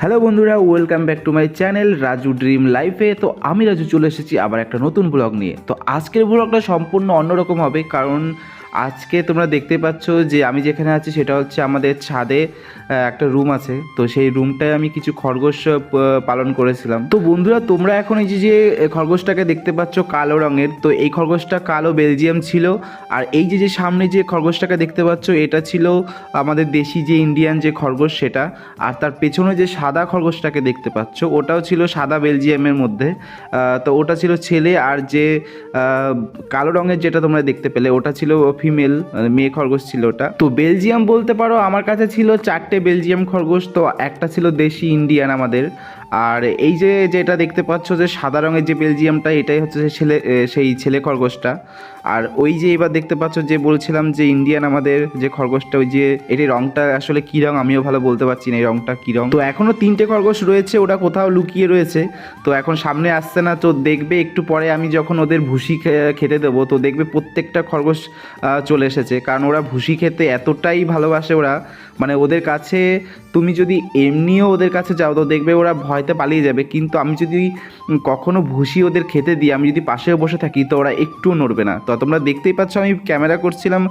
Hello বন্ধুরা welcome back to my channel Raju dream লাইফে তো আমি রাজু চলে এসেছি আবার একটা নতুন ব্লগ নিয়ে। তো আজকের ব্লগটা সম্পূর্ণ অন্যরকম হবে, কারণ আজকে তোমরা দেখতে পাচ্ছ যে আমি যেখানে আছি সেটা হচ্ছে আমাদের ছাদে একটা রুম আছে। তো সেই রুমটায় আমি কিছু খরগোশ পালন করেছিলাম। তো বন্ধুরা, তোমরা এখন এই যে খরগোশটাকে দেখতে পাচ্ছ কালো রঙের, তো এই খরগোশটা কালো বেলজিয়াম ছিল। আর এই যে যে সামনে যে খরগোশটাকে দেখতে পাচ্ছ, এটা ছিল আমাদের দেশি যে ইন্ডিয়ান যে খরগোশ সেটা। আর তার পেছনে যে সাদা খরগোশটাকে দেখতে পাচ্ছ, ওটাও ছিল সাদা বেলজিয়ামের মধ্যে। তো ওটা ছিল ছেলে আর যে কালো রঙের যেটা তোমরা দেখতে পেলে, ওটা ছিল ফিমেল মেয়ে খরগোশ ছিল ওটা। তো বেলজিয়াম বলতে পারো, আমার কাছে ছিল চারটে বেলজিয়াম খরগোশ, তো একটা ছিল দেশি, ইন্ডিয়ান আমাদের। আর এই যে যেটা দেখতে পাচ্ছ যে সাদা রঙের যে বেলজিয়ামটা, এটাই হচ্ছে যে ছেলে সেই ছেলে খরগোশটা। আর ওই যে এবার দেখতে পাচ্ছ যে বলছিলাম যে ইন্ডিয়ান আমাদের যে খরগোশটা, ওই যে এটি রংটা আসলে কী রঙ আমিও ভালো বলতে পারছি না এই রঙটা কী রঙ তো এখনও তিনটে খরগোশ রয়েছে ওটা কোথাও লুকিয়ে রয়েছে। তো এখন সামনে আসছে না, তো দেখবে একটু পরে আমি যখন ওদের ভুসি খেতে দেবো, তো দেখবে প্রত্যেকটা খরগোশ চলে এসেছে। কারণ ওরা ভুসি খেতে এতটাই ভালোবাসে ওরা। মানে ওদের কাছে, তুমি যদি এমনিও ওদের কাছে যাও, তো দেখবে ওরা ভয়তে পালিয়ে যাবে কিন্তু আমি যদি উম, কখনো ভুসি ওদের খেতে দিই আমি যদি পাশেও বসে থাকি তো ওরা একটুও নড়বে না। তো তোমরা দেখতেই পাচ্ছ আমি ক্যামেরা করছিলাম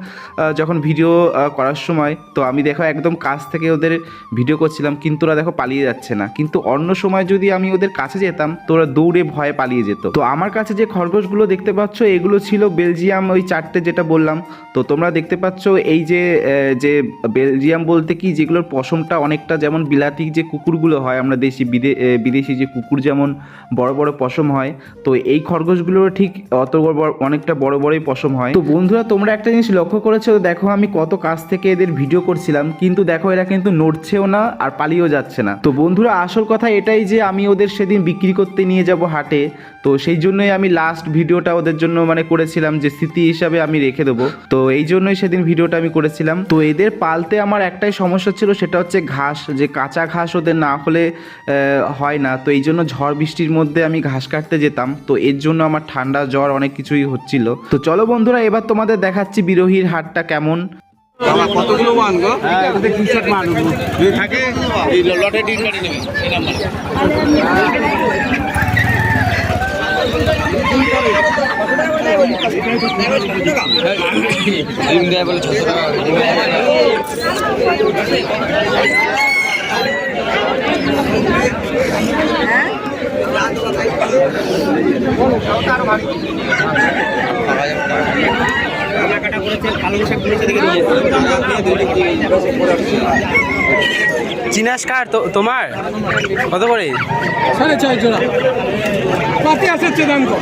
যখন ভিডিও করার সময় তো আমি দেখো একদম কাছ থেকে ওদের ভিডিও করছিলাম কিন্তু ওরা দেখো পালিয়ে যাচ্ছে না। কিন্তু অন্য সময় যদি আমি ওদের কাছে যেতাম তো ওরা দৌড়ে ভয়ে পালিয়ে যেত। তো আমার কাছে যে খরগোশগুলো দেখতে পাচ্ছ এগুলো ছিল বেলজিয়াম ওই চারটে যেটা বললাম। তো তোমরা দেখতে পাচ্ছ এই যে যে বেলজিয়াম বলতে কি যেগুলোর পশমটা অনেকটা যেমন বিলাতি যে কুকুরগুলো হয় আমরা দেশি বিদে বিদেশি যে কুকুর যেমন বড় বড় পশম হয়, তো এই খরগোশগুলোর ঠিক অত বড় অনেকটা বড় বড়ই পশম হয়। তো বন্ধুরা, তোমরা একটা জিনিস লক্ষ্য করেছ, দেখো আমি কত কাছ থেকে এদের ভিডিও করছিলাম, কিন্তু দেখো এরা কিন্তু নড়ছেও না আর পালিয়েও যাচ্ছে না। তো বন্ধুরা, আসল কথা এটাই যে আমি ওদের সেদিন বিক্রি করতে নিয়ে যাব হাটে, তো সেই জন্যই আমি লাস্ট ভিডিওটা ওদের জন্য মানে করেছিলাম যে স্মৃতি হিসাবে আমি রেখে দেবো। তো এই জন্যই সেদিন ভিডিওটা আমি করেছিলাম। তো এদের পালতে আমার একটাই সমস্যা ছিল, সেটা হচ্ছে ঘাস, যে কাঁচা ঘাস ওদের না হলে হয় না। তো এই জন্য ঝড় বৃষ্টির মধ্যে আমি ঘাস কাটতে যেতাম। তো এর জন্য আমার ঠান্ডা জ্বর অনেক কিছুই হচ্ছিল। তো চলো বন্ধুরা এবার তোমাদের দেখাচ্ছি বিরোহীর হাটটা কেমন। বাবা কতগুলো মান গো? থাকে এই লটে ডিম কাটি নেবে ডিম দেয় বলে ছশো টাকা। চিনাস কার তোমার? কত করে? সাড়ে ছয় জোড়া। পাতি আছে চেদান জল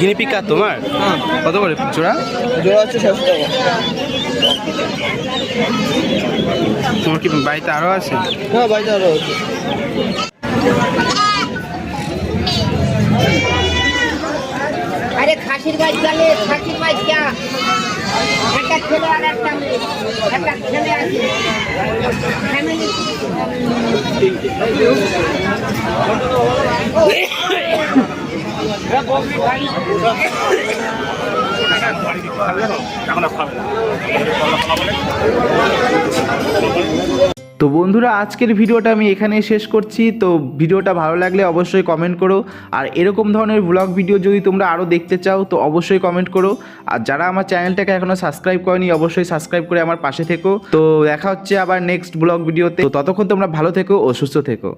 গিনিপিক কার তোমার? কত করে জোড়া? জোড়া হচ্ছে সাতশো টাকা। তোমার কি বাড়িতে আরও আছে? হ্যাঁ বাড়িতে আরও আছে। খাসির বাইক গেলে খাসির বাইক একটা ছেলে আর একটা মেয়ে। একটা ছেলে আছে ফ্যামিলি তো বন্ধুরা, আজকের ভিডিওটা আমি এখানে শেষ করছি। তো ভিডিওটা ভালো লাগলে অবশ্যই কমেন্ট করো। আর এরকম ধরনের ব্লগ ভিডিও যদি তোমরা আরও দেখতে চাও, তো অবশ্যই কমেন্ট করো। আর যারা আমার চ্যানেলটাকে এখনও সাবস্ক্রাইব করেনি, অবশ্যই সাবস্ক্রাইব করে আমার পাশে থেকো। তো দেখা হচ্ছে আবার নেক্সট ব্লগ ভিডিওতে ততক্ষণ তোমরা ভালো থেকো ও সুস্থ থেকো।